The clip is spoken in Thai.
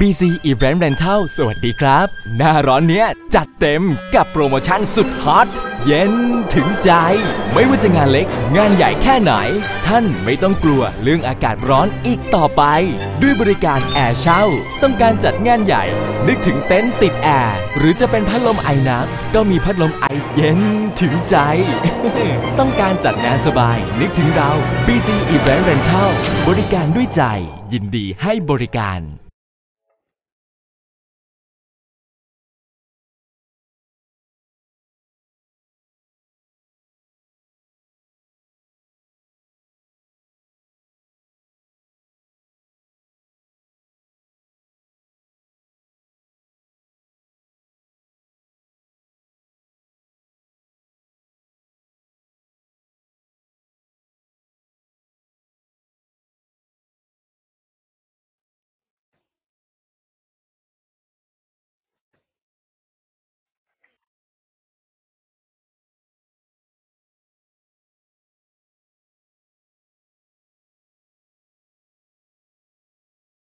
BC Event Rental สวัสดีครับ หน้าร้อนเนี้ยจัดเต็มกับโปรโมชั่นสุดฮอตเย็นถึงใจ ไม่ว่าจะงานเล็ก งานใหญ่แค่ไหน ท่านไม่ต้องกลัวเรื่องอากาศร้อนอีกต่อไป ด้วยบริการแอร์เช่า ต้องการจัดงานใหญ่ นึกถึงเต็นท์ติดแอร์หรือจะเป็นพัดลมไอน้ำก็มีพัดลมไอเย็นถึงใจ ต้องการจัดงานสบาย นึกถึงเรา BC Event Rental บริการด้วยใจ ยินดีให้บริการ